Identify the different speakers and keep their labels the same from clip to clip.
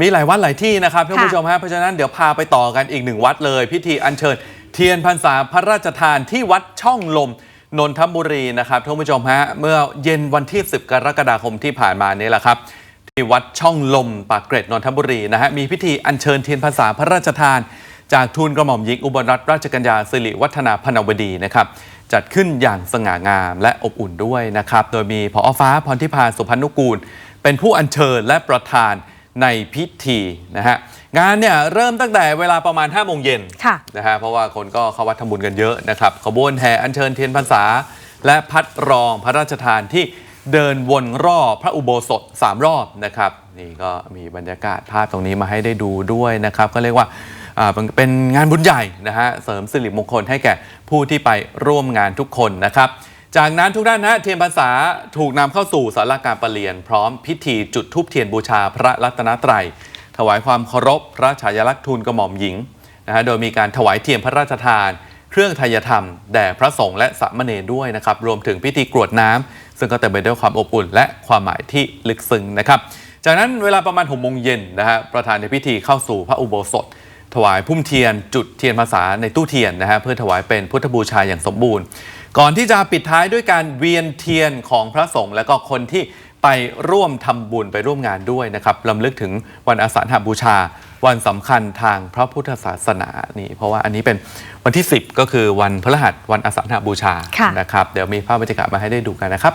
Speaker 1: มีหลายวัดหลายที่นะครับท่าน
Speaker 2: ค่ะ
Speaker 1: ผู้ชมฮะเพราะฉะนั้นเดี๋ยวพาไปต่อกันอีกหนึ่งวัดเลย พิธีอัญเชิญ เทียนพรรษาพระราชทานที่วัดช่องลมนนทบุรีนะครับท่านผู้ชมฮะเมื่อเย็นวันที่ 10 กรกฎาคมที่ผ่านมานี้แหละครับที่วัดช่องลมปากเกร็ดนนทบุรีนะฮะมีพิธีอัญเชิญเทียนพรรษาพระราชทาน จากทูลกระหม่อมหญิงอุบลรัตนราชกัญญาสิริวัฒนาพนวดีนะครับจัดขึ้นอย่างสง่างามและอบอุ่นด้วยนะครับโดยมีพอฟ้าพรทิพาสุพรรณกูล เป็นผู้อัญเชิญและประธาน ในพิธีนะฮะงานเนี่ยเริ่มตั้งแต่เวลาประมาณ5โมงเย็น
Speaker 2: ค่ะ
Speaker 1: นะฮะเพราะว่าคนก็เข้าวัดทำบุญกันเยอะนะครับขบวนแห่อัญเชิญเทียนพรรษา และพัดรองพระราชทานที่เดินวนรอบพระอุโบสถ 3 รอบนะครับ นี่ก็มีบรรยากาศภาพตรงนี้มาให้ได้ดูด้วยนะครับ ก็เรียกว่าอ่าเป็นเป็นงานบุญใหญ่นะฮะเสริมสิริมงคลให้แก่ผู้ที่ไปร่วมงานทุกคนนะครับ จากนั้นทุกด้านนะเทียนพรรษาถูกนำเข้าสู่สาราการประเรียน พร้อมพิธีจุดธูปเทียนบูชาพระรัตนตรัย ถวายความเคารพพระฉายาลักษณ์ทูลกระหม่อมหญิงนะฮะโดยมีการถวายเทียนพระราชทาน เครื่องทายธรรม แด่พระสงฆ์และสามเณรด้วยนะครับรวมถึงพิธีกรวดน้ำซึ่งก็เต็มไปด้วยความอบอุ่น และความหมายที่ลึกซึ้งนะครับ จากนั้นเวลาประมาณหกโมงเย็นนะฮะประธานในพิธีเข้าสู่พระอุโบสถ ถวายพุ่มเทียนจุดเทียนภาษาในตู้เทียนนะฮะเพื่อถวายเป็นพุทธบูชาอย่างสมบูรณ์ ก่อนที่จะปิดท้ายด้วยการเวียนเทียนของพระสงฆ์และก็คนที่ไปร่วมทำบุญไปร่วมงานด้วยนะครับลำลึกถึงวันอาสาฬหบูชา วันสำคัญทางพระพุทธศาสนานี่เพราะว่าอันนี้เป็นวันที่ 10 ก็คือวันพฤหัสวันอาสาฬหบูชา
Speaker 2: ค่ะ
Speaker 1: นะครับ เดี๋ยวมีภาพบรรยากาศมาให้ได้ดูกันนะครับ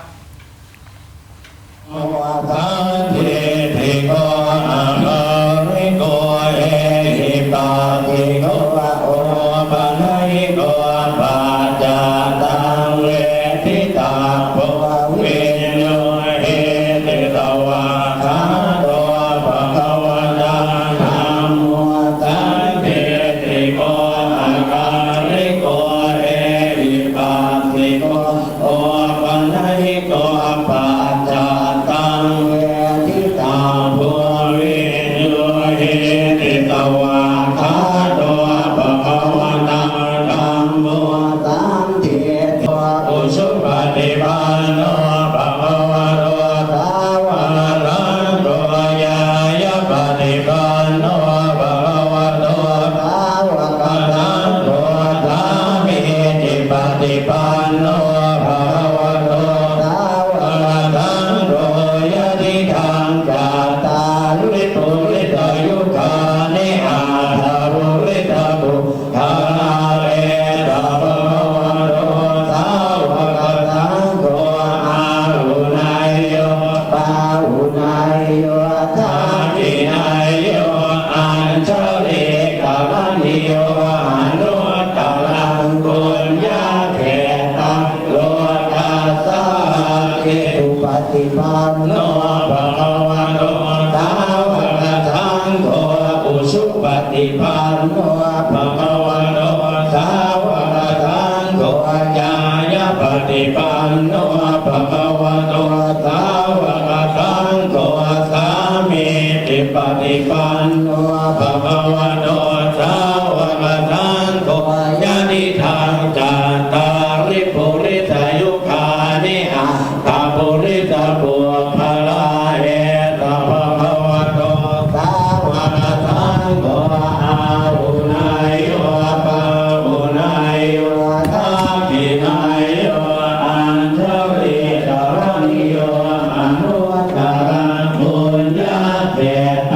Speaker 3: ติ ปฏิปันโนภะคะวะโตสาวกสังโฆอุสุปฏิปันโน Yeah.